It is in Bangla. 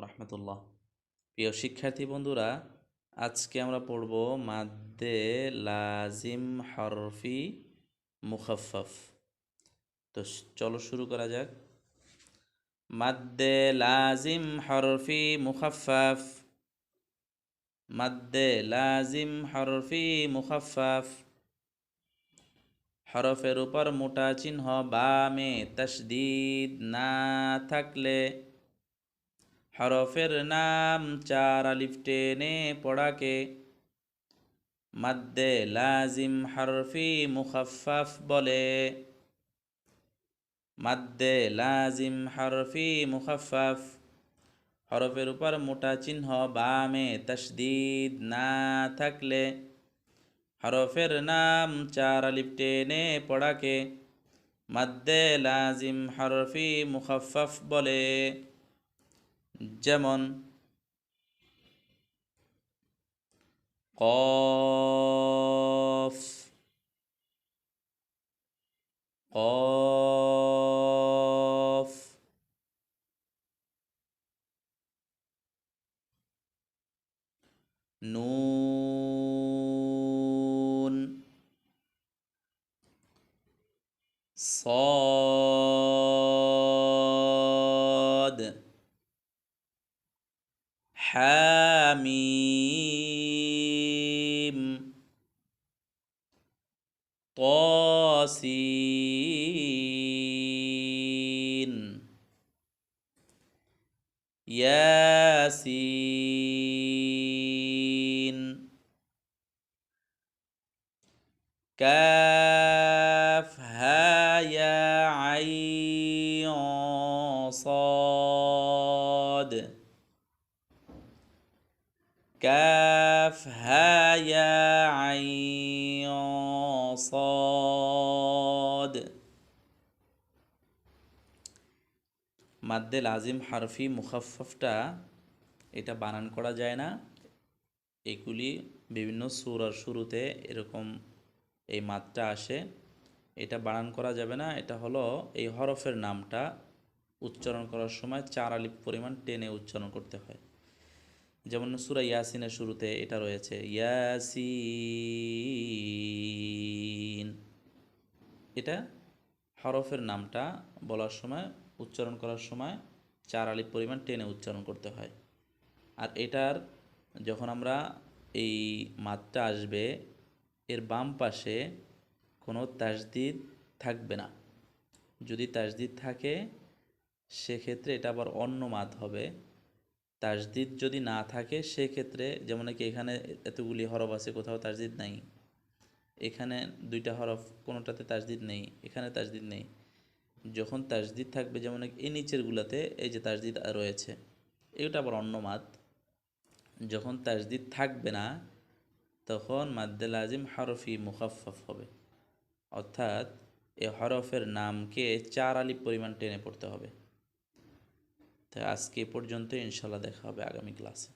রহমতুল্লাহ। প্রিয় শিক্ষার্থী বন্ধুরা, আজকে আমরা পড়ব মাদ্দে লাজিম হরফি মুখাফফ তো চলো শুরু করা যাক। মাদ্দে লাজিম হরফি মুখাফফ মাদ্দে লাজিম হরফি মুখাফফ হরফের উপর মোটা চিহ্ন বামে তসদিদ না থাকলে হরফের নাম চার আলিফ টেনে পড়াকে। মাদ্দে লাজিম হরফি মুখাফফ বলে। মাদ্দে লাজিম হরফি মুখাফফ হরফের উপর মোটা চিহ্ন বামে তসদিদ না থাকলে। হরফের নাম চার আলিফ টেনে পড়াকে। মাদ্দে লাজিম হরফি মুখাফফ বলে। যেমন কফ কফ নুন صاد حاميم طاسين. ياسين. كاف ها يا عين صاد. كاف ها يا عين صاد মাদ্দে লাজিম হারফি মুখাফফটা এটা বানান করা যায় না এগুলি বিভিন্ন সুরার শুরুতে এরকম এই মাত্রা আসে এটা বানান করা যাবে না এটা হলো এই হরফের নামটা উচ্চারণ করার সময় চার আলিফ পরিমাণ টেনে উচ্চারণ করতে হয় যেমন সুরা ইয়াসিনের শুরুতে এটা রয়েছে, ইয়াসিন এটা হরফের নামটা বলার সময়, উচ্চারণ করার সময় চার আলিফ পরিমাণ টেনে উচ্চারণ করতে হয়। আর এটার যখন আমরা এই মাত্রা আসবে, এর বাম পাশে কোনো তাসদিদ থাকবে না। যদি তাসদিদ থাকে, সেক্ষেত্রে এটা আবার অন্য মাত হবে। তাসদিদ যদি না থাকে, সেক্ষেত্রে যেমন কি এখানে এতগুলি হরফ আছে, কোথাও তাজদিদ নাই। এখানে দুইটা হরফ, কোনোটাতে তাজদিদ নেই, এখানে তাজদিদ নেই। যখন তাজদিদ থাকবে, যেমন এই নিচেরগুলোতে এই যে তাজদিদ রয়েছে এটা আবার অন্য মাত। যখন তাজদিদ থাকবে না, তখন মাদ্দে আজিম হরফি মুখাফফ হবে। অর্থাৎ এ হরফের নামকে চার আলি পরিমাণ টেনে পড়তে হবে। তো আজকে পর্যন্ত ইনশাল্লাহ দেখা হবে আগামী ক্লাসে।